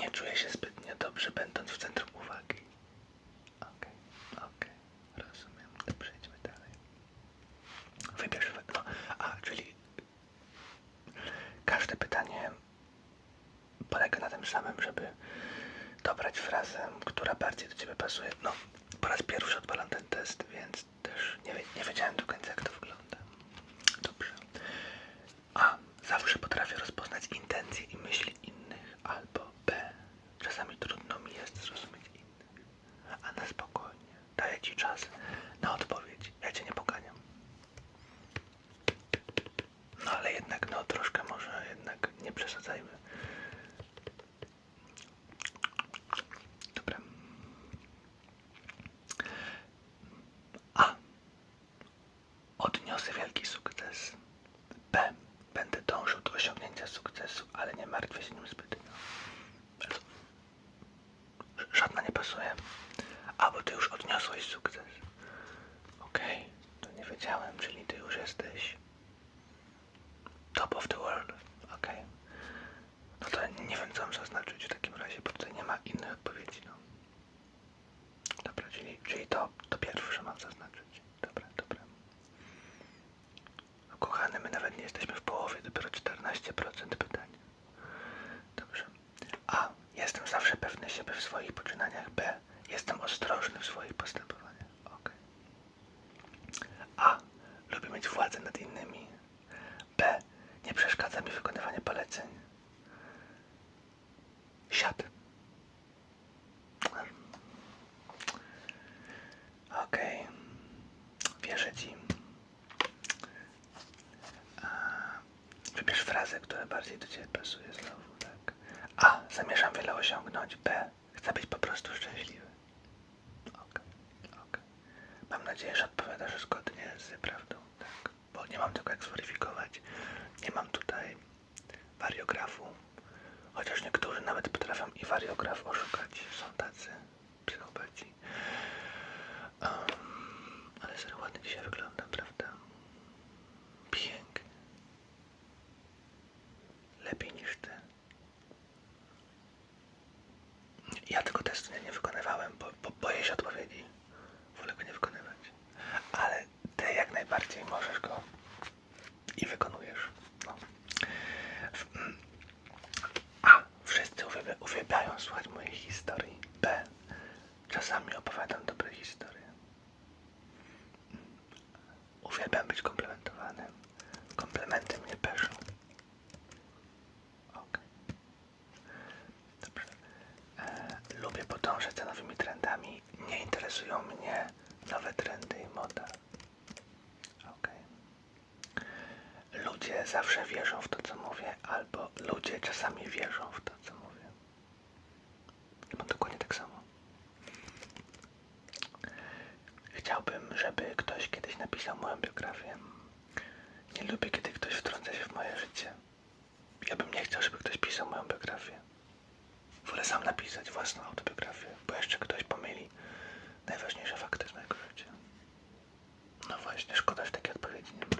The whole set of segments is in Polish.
Nie czuję się zbytnio dobrze, będąc w centrum. Top of the world. Ok. No to nie wiem, co mam zaznaczyć w takim razie, bo tutaj nie ma innej odpowiedzi. No. Dobra, czyli, czyli to, to pierwsze mam zaznaczyć. Dobra, dobra. No kochany, my nawet nie jesteśmy w połowie, dopiero 14% pytań. Dobrze. A. Jestem zawsze pewny siebie w swoich poczynaniach. B. Jestem miejsce, które bardziej do Ciebie pasuje znowu, tak? A. Zamierzam wiele osiągnąć. B. Chcę być po prostu szczęśliwy. Ok, ok. Mam nadzieję, że odpowiadasz zgodnie z prawdą, tak? Bo nie mam tego jak zweryfikować. Nie mam tutaj wariografu. Chociaż niektórzy nawet potrafią i wariograf oszukać. Są tacy psychopaci. zawsze wierzą w to, co mówię, albo ludzie czasami wierzą w to, co mówię. Ja mam dokładnie tak samo. Chciałbym, żeby ktoś kiedyś napisał moją biografię. Nie lubię, kiedy ktoś wtrąca się w moje życie. Ja bym nie chciał, żeby ktoś pisał moją biografię. Wolę sam napisać własną autobiografię, bo jeszcze ktoś pomyli najważniejsze fakty z mojego życia. No właśnie, szkoda, że takiej odpowiedzi nie ma.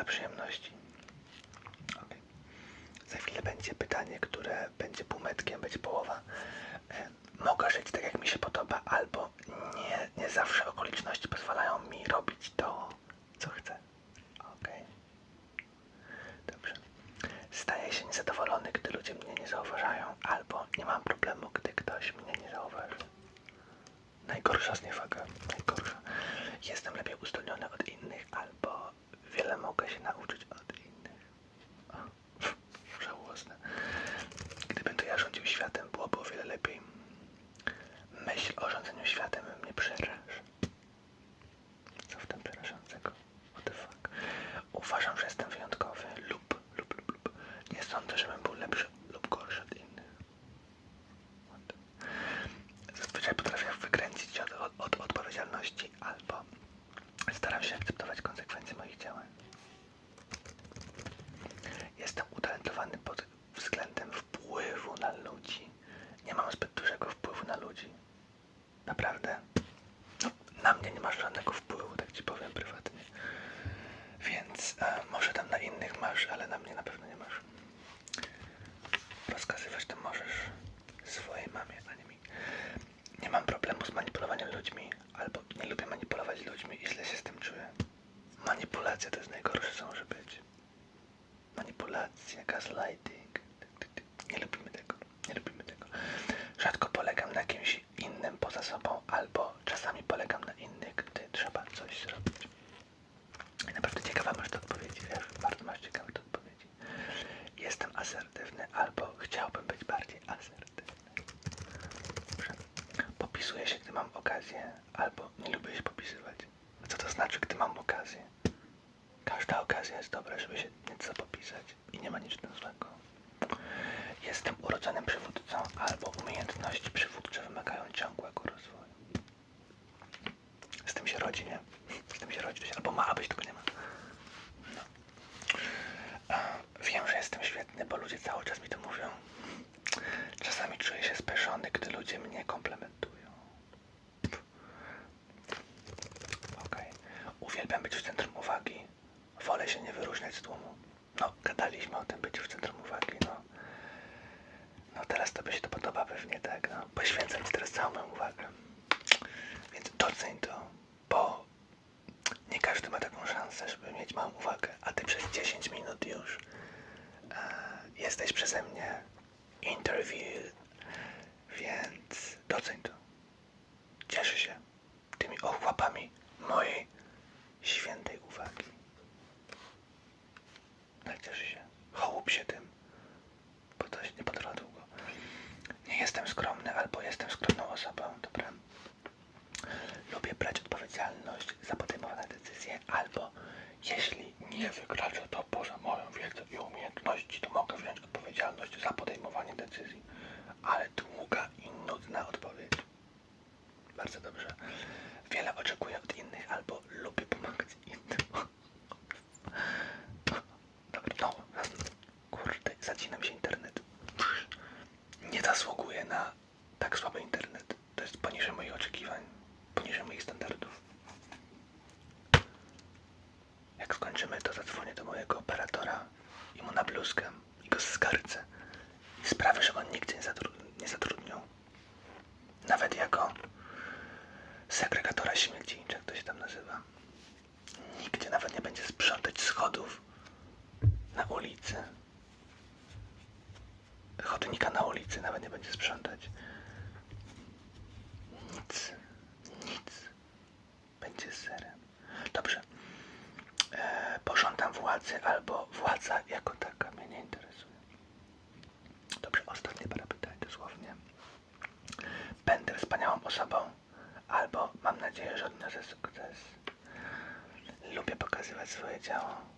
Dla przyjemności. Okej. Za chwilę będzie pytanie, które będzie półmetkiem, będzie połowa. E, Mogę żyć tak, jak mi się podoba, albo nie, nie zawsze okoliczności pozwalają mi robić to, co chcę. Okej. Dobrze. Staję się niezadowolony, gdy ludzie mnie nie zauważają, albo nie mam problemu, gdy ktoś mnie nie zauważy. Najgorsza zniewaga, najgorsza. Jestem lepiej uzdolniony od innych, albo wiele mogę się nauczyć od innych. O, żałosne. Gdybym to ja rządził światem, byłoby o wiele lepiej. Myśl o rządzeniu światem mnie przeraża. Co w tym przerażającego? What the fuck? Uważam, że jestem wyjątkowy lub, lub, lub, lub. Nie sądzę, żebym był lepszy lub gorszy od innych. Zazwyczaj potrafię wykręcić się od, od, od odpowiedzialności albo staram się akceptować konsekwencje moich działań. Jestem utalentowany pod względem wpływu na ludzi. Nie mam zbyt dużego wpływu na ludzi. Naprawdę. No, na mnie nie masz żadnego wpływu, tak ci powiem prywatnie. Więc e, może tam na innych masz, ale na mnie na pewno nie masz. Rozkazywać to możesz swojej mamie, a nie mi. Nie mam problemu z manipulowaniem ludźmi, albo nie lubię manipulować ludźmi i źle się z tym czuję. Manipulacja to jest najgorsze, co może być. Manipulacja, gaslighting. Nie lubimy tego. Nie lubimy tego. Rzadko polegam na kimś innym poza sobą, albo czasami polegam na innych, gdy trzeba coś zrobić. I naprawdę ciekawa masz te odpowiedzi, wiesz? Bardzo masz ciekawe te odpowiedzi. Jestem asertywny, albo chciałbym być bardziej asertywny. Dobrze. Popisuję się, gdy mam okazję, albo nie lubię się popisywać. Co to znaczy, gdy mam okazję? Każda okazja jest dobra, żeby się nieco popisać i nie ma nic złego. Jestem urodzonym przywódcą, albo umiejętności przywódcze wymagają ciągłego rozwoju. Z tym się rodzi, nie? Z tym się rodzi, albo ma, a być tylko nie ma. No. Wiem, że jestem świetny, bo ludzie cały czas mi to mówią. Czasami czuję się speszony, gdy ludzie mnie komplementują. Okej. Uwielbiam być w centrum uwagi. Wolę się nie wyróżniać z tłumu. No, gadaliśmy o tym byciu w centrum uwagi, no. No teraz tobie się to podoba pewnie, tak, no. Poświęcam ci teraz całą moją uwagę. Więc doceń to, bo nie każdy ma taką mieć małą uwagę, a ty przez 10 minut już e, jesteś przeze mnie interview, więc doceń to. Cieszę się tymi ochłapami mojej świętej uwagi. Nacieszy się. Hołup się tym, bo to się nie potrwa długo. Nie jestem skromny albo jestem skromną osobą, dobra? Lubię brać odpowiedzialność za podejmowane decyzje albo jeśli nie wykracza to poza moją wiedzę i umiejętności, to mogę wziąć odpowiedzialność za podejmowanie decyzji. Ale długa i nudna odpowiedź. Bardzo dobrze. Wiele oczekuję od innych albo lubię pomagać innym. Dobra, no, kurde, zacina mi się internet. Nie zasługuję na tak słaby internet. To jest poniżej moich oczekiwań, poniżej moich standardów. Jak skończymy, to zadzwonię do mojego operatora i mu na bluzkę i go skarcę. I sprawię, że on nigdzie nie, zatru- nie zatrudnią. Nawet jako segregatora śmieci, jak to się tam nazywa. Nigdzie nawet nie będzie sprzątać schodów na ulicy. Chodnika na ulicy nawet nie będzie sprzątać. Nic, nic. Będzie serem. Dobrze. E, pożądam władzy albo władza jako taka mnie nie interesuje. Dobrze, ostatnie parę pytań dosłownie. Będę wspaniałą osobą albo mam nadzieję, że odniosę sukces. Lubię pokazywać swoje ciało.